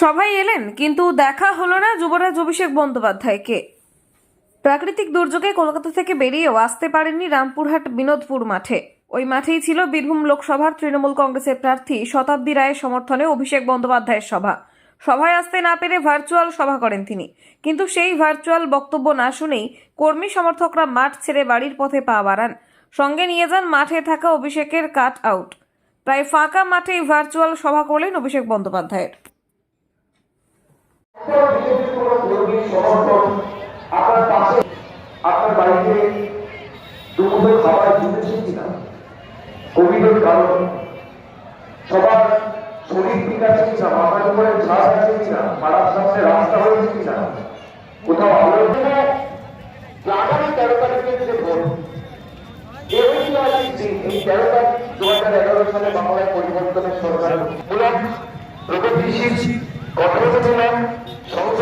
সবাই এলেন, কিন্তু দেখা হলো না যুবরাজ অভিষেক বন্দ্যোপাধ্যায়কে। প্রাকৃতিক দুর্যোগে কলকাতা থেকে বেরিয়েও আসতে পারেননি রামপুরহাট বিনোদপুর মাঠে। ওই মাঠেই ছিল বীরভূম লোকসভার তৃণমূল কংগ্রেসের প্রার্থী শতাব্দী রায়ের সমর্থনে অভিষেক বন্দ্যোপাধ্যায়ের সভা। সভায় আসতে না পেরে ভার্চুয়াল সভা করেন তিনি। কিন্তু সেই ভার্চুয়াল বক্তব্য না শুনেই কর্মী সমর্থকরা মাঠ ছেড়ে বাড়ির পথে পা বাড়ান। সঙ্গে নিয়ে যান মাঠে থাকা অভিষেকের কাট আউট। প্রায় ফাঁকা মাঠেই ভার্চুয়াল সভা করলেন অভিষেক বন্দ্যোপাধ্যায়ের। সমর্থক আপনার পাশে আপনার বাড়িতে দুপুরে খাবার জুটেছে কিনা কোভিডের কারণ সবার শরীর ঠিক আছে কিনা মাথার উপরে ছাদ আছে কিনা পাড়ার সামনে রাস্তা হয়েছে কিনা কোথাও আলোচনা আগামী তেরো তারিখের যে ভোট ঐতিহাসিক দিন এই তেরো তারিখ দু হাজার এগারো সালে বাংলায় পরিবর্তনের সরকার মূলক প্রগতিশীল গঠনমূলক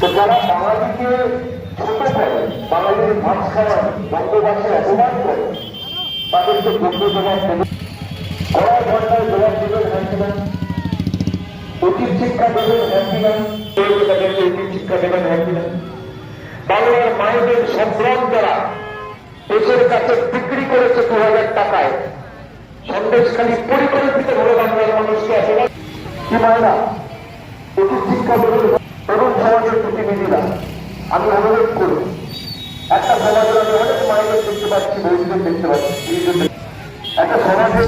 তো যারা বাঙালিকে ছোট করে বাঙালির মাছ খাওয়ায় বঙ্গবাসী অপমান করে, তাদেরকে জবাব দেবে কড়াই ঘন্টায় জবাব দেবেন হ্যাঁ কিনা উচিত শিক্ষা দেবেন হ্যাঁ কিনা তাদেরকে উচিত শিক্ষা দেবেন হ্যাঁ কিনা বাংলার মায়েদের সম্ভ্রম যারা, দেশের কাছে বিক্রি করেছে দু হাজার টাকায়, সন্দেশখালী পরিকল্পিত ভাবে বাংলার মানুষকে অপমান কি মায়েরা? উচিত শিক্ষা দেবেন সমাজের প্রতিনিধিরা আমি অনুরোধ করি, একটা সমাজের আমি অনেক মায়েদের দেখতে পাচ্ছি বৈশদের দেখতে পাচ্ছি। একটা সমাজের